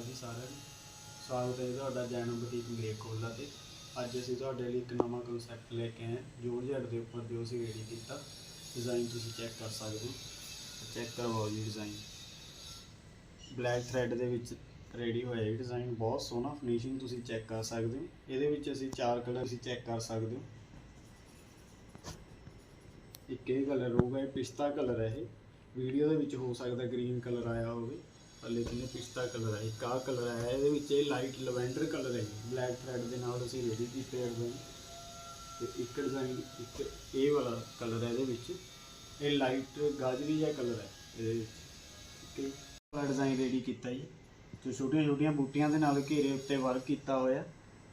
ਅਕਾਲ ਜੀ ਸਾਰਿਆਂ ਨੂੰ। ਸਵਾਗਤ ਹੈ ਜੀ ਤੁਹਾਡਾ ਜੈਨ ਬੁਟੀਕ ਮਲੇਰਕੋਟਲਾ ਤੇ ਅੱਜ ਅਸੀਂ ਤੁਹਾਡੇ ਲਈ ਇੱਕ ਨਵਾਂ ਕਨਸੈਪਟ ਲੈ ਕੇ ਆਏ ਜੋਰਜਟ ਦੇ ਉੱਪਰ ਜੋ ਅਸੀਂ ਰੈਡੀ ਕੀਤਾ ਡਿਜ਼ਾਈਨ ਤੁਸੀਂ ਚੈੱਕ ਕਰ ਸਕਦੇ ਹੋ। ਚੈੱਕ ਕਰਵਾਓ ਜੀ ਡਿਜ਼ਾਈਨ ਬਲੈਕ ਥਰੈਡ ਦੇ ਵਿੱਚ ਰੈਡੀ ਹੋਇਆ ਇਹ ਡਿਜ਼ਾਈਨ ਬਹੁਤ ਸੋਹਣਾ ਫਿਨਿਸ਼ਿੰਗ ਤੁਸੀਂ ਚੈੱਕ ਕਰ ਸਕਦੇ ਹੋ। ਇਹਦੇ ਵਿੱਚ ਅਸੀਂ ਚਾਰ ਕਲਰ ਤੁਸੀਂ ਚੈੱਕ ਕਰ ਸਕਦੇ ਹੋ। ਇੱਕ ਇਹ ਕਲਰ ਹੋਊਗਾ, ਇਹ ਪਿਸਤਾ ਕਲਰ ਹੈ ਇਹ। ਵੀਡੀਓ ਦੇ ਵਿੱਚ ਹੋ ਸਕਦਾ ਗ੍ਰੀਨ ਕਲਰ ਆਇਆ ਹੋਵੇ। ਪਰ ਲੇਕਿਨ ਪਿਸਤਾ ਕਲਰ ਹੈ ਇੱਕ ਆਹ ਕਲਰ ਆਇਆ ਹੈ, ਇਹਦੇ ਵਿੱਚ ਇਹ ਲਾਈਟ ਲਵੈਂਡਰ ਕਲਰ ਹੈ ਬਲੈਕ ਥਰੈਡ ਦੇ ਨਾਲ ਅਸੀਂ ਰੈਡੀ ਕੀਤੇ ਹੋਏ ਨੇ ਤੇ ਇੱਕ ਡਿਜ਼ਾਈਨ ਇੱਕ ਇਹ ਵਾਲਾ ਕਲਰ ਹੈ ਇਹਦੇ ਵਿੱਚ। ਇਹ ਲਾਈਟ ਗਾਜਰੀ ਜਿਹਾ ਕਲਰ ਹੈ ਇਹਦੇ ਵਿੱਚ। ਠੀਕ ਵਾਲਾ ਡਿਜ਼ਾਈਨ ਰੈਡੀ ਕੀਤਾ ਜੀ। ਜੋ ਛੋਟੀਆਂ ਛੋਟੀਆਂ ਬੂਟੀਆਂ ਦੇ ਨਾਲ ਘੇਰੇ ਉੱਤੇ ਵਰਕ ਕੀਤਾ ਹੋਇਆ।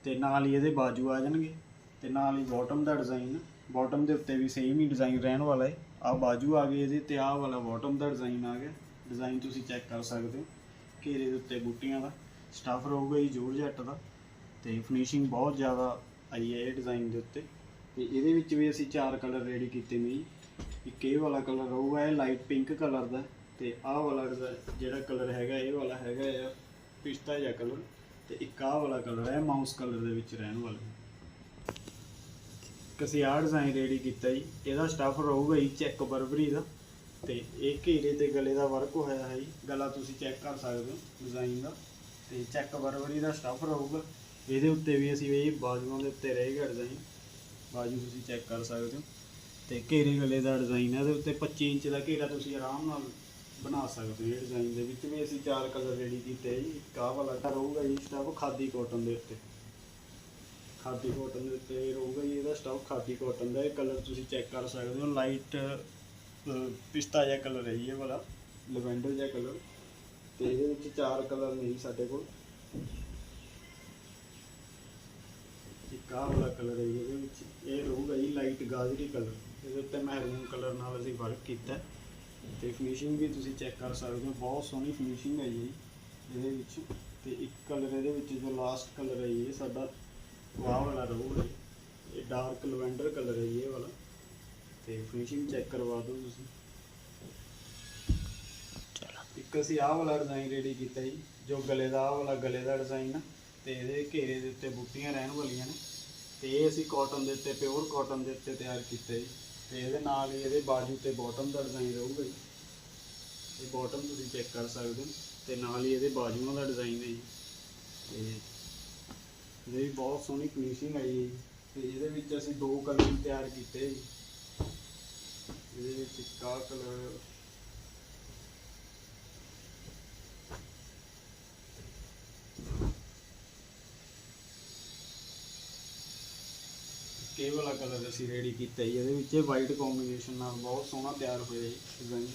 ਤੇ ਨਾਲ ਹੀ ਇਹਦੇ ਬਾਜੂ ਆ ਜਾਣਗੇ। ਤੇ ਨਾਲ ਹੀ ਬਾਟਮ ਦਾ ਡਿਜ਼ਾਈਨ ਬਾਟਮ ਦੇ ਉੱਤੇ ਵੀ ਸੇਮ ਹੀ ਡਿਜ਼ਾਈਨ ਰਹਿਣ ਵਾਲਾ ਹੈ। ਆ ਬਾਜੂ ਆ ਗਏ ਇਹਦੇ ਤੇ ਆਹ ਵਾਲਾ ਬਾਟਮ ਦਾ ਡਿਜ਼ਾਈਨ ਆ ਗਿਆ। ਡਿਜ਼ਾਈਨ ਤੁਸੀਂ ਚੈੱਕ ਕਰ ਸਕਦੇ ਹੋ। ਘੇਰੇ ਦੇ ਉੱਤੇ ਬੂਟੀਆਂ ਦਾ ਸਟਾਫ ਰਹੂਗਾ ਜੀ ਜੋਰਜੱਟ ਦਾ। ਤੇ ਫਿਨਿਸ਼ਿੰਗ ਬਹੁਤ ਜ਼ਿਆਦਾ ਆਈ ਹੈ ਇਹ ਡਿਜ਼ਾਈਨ ਦੇ ਉੱਤੇ। ਤੇ ਇਹਦੇ ਵਿੱਚ ਵੀ ਅਸੀਂ ਚਾਰ ਕਲਰ ਰੈਡੀ ਕੀਤੇ ਨੇ ਜੀ। ਇੱਕ ਇਹ ਵਾਲਾ ਕਲਰ ਰਹੂਗਾ, ਇਹ ਲਾਈਟ ਪਿੰਕ ਕਲਰ ਦਾ। ਤੇ ਆਹ ਵਾਲਾ ਜਿਹੜਾ ਕਲਰ ਹੈਗਾ, ਇਹ ਵਾਲਾ ਹੈਗਾ ਆ ਪਿਸਤਾ ਜਿਹਾ ਕਲਰ ਤੇ ਇੱਕ ਆਹ ਵਾਲਾ ਕਲਰ ਹੈ ਮਾਊਸ ਕਲਰ ਦੇ ਵਿੱਚ ਰਹਿਣ ਵਾਲਾ। ਇੱਕ ਅਸੀਂ ਆਹ ਡਿਜ਼ਾਈਨ ਰੈਡੀ ਕੀਤਾ ਜੀ। ਇਹਦਾ ਸਟਾਫ ਰਹੂਗਾ ਜੀ ਚੈੱਕ ਬਰਬਰੀ ਦਾ। ਤੇ ਇਹ ਘੇਰੇ ਤੇ ਗਲੇ ਦਾ ਵਰਕ ਹੋਇਆ ਹੈ ਜੀ। ਗਲਾ ਤੁਸੀਂ ਚੈੱਕ ਕਰ ਸਕਦੇ ਹੋ ਡਿਜ਼ਾਈਨ ਦਾ। ਤੇ ਚੈੱਕ ਬਰਬਰੀ ਦਾ ਸਟਾਫ ਰਹੂਗਾ। ਇਹਦੇ ਉੱਤੇ ਵੀ ਅਸੀਂ ਇਹ ਬਾਜੂਆਂ ਦੇ ਉੱਤੇ ਰਹੇਗਾ ਡਿਜ਼ਾਈਨ ਬਾਜੂ ਤੁਸੀਂ ਚੈੱਕ ਕਰ ਸਕਦੇ ਹੋ। ਤੇ ਘੇਰੇ ਗਲੇ ਦਾ ਡਿਜ਼ਾਈਨ ਹੈ। ਇਹਦੇ ਉੱਤੇ 25 ਇੰਚ ਦਾ ਘੇਰਾ ਤੁਸੀਂ ਆਰਾਮ ਨਾਲ ਬਣਾ ਸਕਦੇ ਹੋ ਇਹ ਡਿਜ਼ਾਈਨ ਦੇ ਵਿੱਚ ਵੀ ਅਸੀਂ ਚਾਰ ਕਲਰ ਰੈਡੀ ਕੀਤੇ ਜੀ। ਇੱਕ ਆਹ ਵਾਲਾ ਤਾਂ ਰਹੂਗਾ ਜੀ ਸਟਾਫ ਖਾਦੀ ਕਾਟਨ ਦੇ ਉੱਤੇ। ਖਾਦੀ ਕਾਟਨ ਦੇ ਉੱਤੇ ਰਹੂਗਾ ਜੀ, ਇਹਦਾ ਸਟਾਫ ਖਾਦੀ ਕਾਟਨ ਦਾ। ਇਹ ਕਲਰ ਤੁਸੀਂ ਚੈੱਕ ਕਰ ਸਕਦੇ ਹੋ। ਲਾਈਟ ਪਿਸਤਾ ਜਿਹਾ ਕਲਰ ਹੈ ਜੀ ਇਹ ਵਾਲਾ। ਲਵੈਂਡਰ ਜਿਹਾ ਕਲਰ ਤੇ ਇਹਦੇ ਵਿੱਚ ਚਾਰ ਕਲਰ ਨੇ ਜੀ ਸਾਡੇ ਕੋਲ। ਇੱਕ ਆਹ ਵਾਲਾ ਕਲਰ ਹੈ ਜੀ ਇਹਦੇ ਵਿੱਚ। ਇਹ ਰਹੂਗਾ ਜੀ ਲਾਈਟ ਗਾਜਰੀ ਕਲਰ ਇਹਦੇ ਉੱਤੇ ਮਹਿਰੂਨ ਕਲਰ ਨਾਲ ਅਸੀਂ ਵਰਕ ਕੀਤਾ। ਹੈ। ਤੇ ਫਿਨਿਸ਼ਿੰਗ ਵੀ ਤੁਸੀਂ ਚੈੱਕ ਕਰ ਸਕਦੇ ਹੋ। ਬਹੁਤ ਸੋਹਣੀ ਫਿਨਿਸ਼ਿੰਗ ਹੈ ਜੀ ਇਹਦੇ ਵਿੱਚ। ਤੇ ਇੱਕ ਕਲਰ ਇਹਦੇ ਵਿੱਚ ਜੋ ਲਾਸਟ ਕਲਰ ਹੈ ਜੀ, ਇਹ ਸਾਡਾ ਵਾਹ ਵਾਲਾ ਰਹੂਗਾ। ਜੀ। ਇਹ ਡਾਰਕ ਲਵੈਂਡਰ ਕਲਰ ਹੈ ਜੀ ਇਹ ਵਾਲਾ। ਤੇ ਫਿਨਿਸ਼ਿੰਗ ਚੈੱਕ ਕਰਵਾ ਦਿਓ ਤੁਸੀਂ। ਇੱਕ ਅਸੀਂ ਆਹ ਵਾਲਾ ਡਿਜ਼ਾਈਨ ਰੈਡੀ ਕੀਤਾ ਜੀ ਜੋ ਗਲੇ ਦਾ ਆਹ ਵਾਲਾ ਗਲੇ ਦਾ ਡਿਜ਼ਾਈਨ ਆ ਤੇ ਇਹਦੇ ਘੇਰੇ ਦੇ ਉੱਤੇ ਬੂਟੀਆਂ ਰਹਿਣ ਵਾਲੀਆਂ ਨੇ। ਤੇ ਇਹ ਅਸੀਂ ਕਾਟਨ ਦੇ ਉੱਤੇ ਪਿਓਰ ਕਾਟਨ ਦੇ ਉੱਤੇ ਤਿਆਰ ਕੀਤਾ ਜੀ। ਤੇ ਇਹਦੇ ਨਾਲ ਹੀ ਇਹਦੇ ਬਾਜੂ ਤੇ ਬਾਟਮ ਦਾ ਡਿਜ਼ਾਈਨ ਰਹੂਗਾ ਜੀ। ਇਹ ਬਾਟਮ ਤੁਸੀਂ ਚੈੱਕ ਕਰ ਸਕਦੇ ਹੋ ਤੇ ਨਾਲ ਹੀ ਇਹਦੇ ਬਾਜੂਆਂ ਦਾ ਡਿਜ਼ਾਈਨ ਹੈ ਜੀ। ਤੇ ਇਹਦੇ ਵੀ ਬਹੁਤ ਸੋਹਣੀ ਫਿਨਿਸ਼ਿੰਗ ਆਈ ਹੈ ਜੀ। ਤੇ ਇਹਦੇ ਵਿੱਚ ਅਸੀਂ ਦੋ ਕਲਰ ਤਿਆਰ ਕੀਤੇ ਜੀ। ਇਹਦੇ ਵਿੱਚ ਇੱਕ ਆਹ ਕਲਰ ਕੇ ਵਾਲਾ ਕਲਰ ਅਸੀਂ ਰੈਡੀ ਕੀਤਾ ਜੀ ਇਹਦੇ ਵਿੱਚ ਵਾਈਟ ਕੰਬੀਨੇਸ਼ਨ ਨਾਲ ਬਹੁਤ ਸੋਹਣਾ ਤਿਆਰ ਹੋਇਆ ਜੀ ਡਿਜ਼ਾਈਨ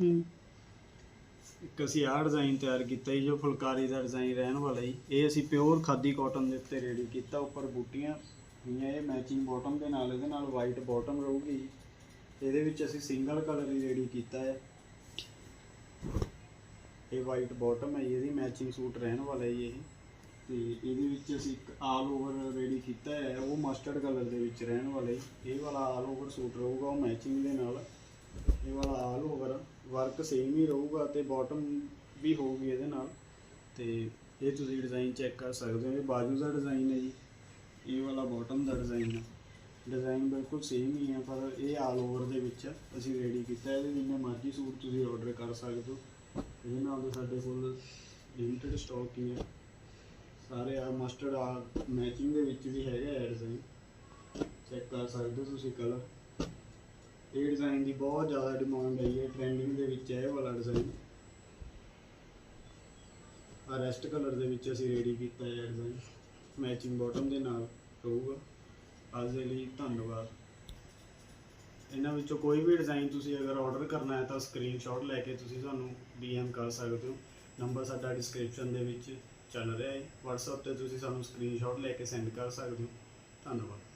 ਹੂੰ। ਇੱਕ ਅਸੀਂ ਆਹ ਡਿਜ਼ਾਈਨ ਤਿਆਰ ਕੀਤਾ ਜੀ ਜੋ ਫੁਲਕਾਰੀ ਦਾ ਡਿਜ਼ਾਈਨ ਰਹਿਣ ਵਾਲਾ ਜੀ। ਇਹ ਅਸੀਂ ਪਿਓਰ ਖਾਦੀ ਕਾਟਨ ਦੇ ਉੱਤੇ ਰੈਡੀ ਕੀਤਾ ਉੱਪਰ ਬੂਟੀਆਂ ਹੋਈਆਂ ਇਹ ਮੈਚਿੰਗ ਬਾਟਮ ਦੇ ਨਾਲ ਇਹਦੇ ਨਾਲ ਵਾਈਟ ਬਾਟਮ ਰਹੂਗੀ ਜੀ। ਇਹਦੇ ਵਿੱਚ ਅਸੀਂ ਸਿੰਗਲ ਕਲਰ ਹੀ ਰੈਡੀ ਕੀਤਾ ਹੈ। ਇਹ ਵਾਈਟ ਬਾਟਮ ਹੈ ਜੀ, ਇਹਦੀ ਮੈਚਿੰਗ ਸੂਟ ਰਹਿਣ ਵਾਲਾ ਜੀ ਇਹ। ਤੇ ਇਹਦੇ ਵਿੱਚ ਅਸੀਂ ਇੱਕ ਆਲ ਓਵਰ ਰੈਡੀ ਕੀਤਾ ਹੈ ਉਹ ਮਸਟਰਡ ਕਲਰ ਦੇ ਵਿੱਚ ਰਹਿਣ ਵਾਲਾ ਜੀ। ਇਹ ਵਾਲਾ ਆਲ ਓਵਰ ਸੂਟ ਰਹੂਗਾ ਉਹ ਮੈਚਿੰਗ ਦੇ ਨਾਲ। ਇਹ ਵਾਲਾ ਆਲ ਓਵਰ ਵਰਕ ਸੇਮ ਹੀ ਰਹੂਗਾ ਤੇ ਬਾਟਮ ਵੀ ਹੋਊਗੀ ਇਹਦੇ ਨਾਲ। ਤੇ ਇਹ ਤੁਸੀਂ ਡਿਜ਼ਾਈਨ ਚੈੱਕ ਕਰ ਸਕਦੇ ਹੋ ਇਹ ਬਾਜੂ ਦਾ ਡਿਜ਼ਾਈਨ ਹੈ ਜੀ। ਇਹ ਵਾਲਾ ਬਾਟਮ ਦਾ ਡਿਜ਼ਾਈਨ ਹੈ। ਡਿਜ਼ਾਈਨ ਬਿਲਕੁਲ ਸੇਮ ਹੀ ਹੈ ਪਰ ਇਹ ਆਲ ਓਵਰ ਦੇ ਵਿੱਚ ਅਸੀਂ ਰੈਡੀ ਕੀਤਾ ਇਹਦੇ ਜਿੰਨੇ ਮਰਜ਼ੀ ਸੂਟ ਤੁਸੀਂ ਆਰਡਰ ਕਰ ਸਕਦੇ ਹੋ। ਇਹਦੇ ਨਾਲ ਤਾਂ ਸਾਡੇ ਕੋਲ ਲਿਮਿਟਡ ਸਟਾਕ ਹੀ ਹੈ ਸਾਰੇ ਆ ਮਸਟਰਡ ਆ ਮੈਚਿੰਗ ਦੇ ਵਿੱਚ ਵੀ ਹੈਗੇ ਆ ਡਿਜ਼ਾਈਨ ਚੈੱਕ ਕਰ ਸਕਦੇ ਹੋ ਤੁਸੀਂ ਕਲਰ ਇਹ ਡਿਜ਼ਾਈਨ ਦੀ ਬਹੁਤ ਜ਼ਿਆਦਾ ਡਿਮਾਂਡ ਆਈ ਹੈ ਇਹ ਟ੍ਰੈਂਡਿੰਗ ਦੇ ਵਿੱਚ ਹੈ ਇਹ ਵਾਲਾ ਡਿਜ਼ਾਈਨ ਆ ਰੈਸਟ ਕਲਰ ਦੇ ਵਿੱਚ ਅਸੀਂ ਰੈਡੀ ਕੀਤਾ ਹੈ ਡਿਜ਼ਾਈਨ ਮੈਚਿੰਗ ਬਾਟਮ ਦੇ ਨਾਲ ਰਹੂਗਾ ਅੱਜ ਦੇ ਲਈ ਧੰਨਵਾਦ। ਇਹਨਾਂ ਵਿੱਚੋਂ ਕੋਈ ਵੀ ਡਿਜ਼ਾਈਨ ਤੁਸੀਂ ਅਗਰ ਆਰਡਰ ਕਰਨਾ ਹੈ ਤਾਂ ਸਕਰੀਨਸ਼ਾਟ ਲੈ ਕੇ ਤੁਸੀਂ ਸਾਨੂੰ DM ਕਰ ਸਕਦੇ ਹੋ। ਨੰਬਰ ਸਾਡਾ ਡਿਸਕ੍ਰਿਪਸ਼ਨ ਦੇ ਵਿੱਚ ਚੱਲ ਰਿਹਾ ਹੈ। WhatsApp ਤੇ ਤੁਸੀਂ ਸਾਨੂੰ ਸਕਰੀਨਸ਼ਾਟ ਲੈ ਕੇ ਸੈਂਡ ਕਰ ਸਕਦੇ ਹੋ। ਧੰਨਵਾਦ।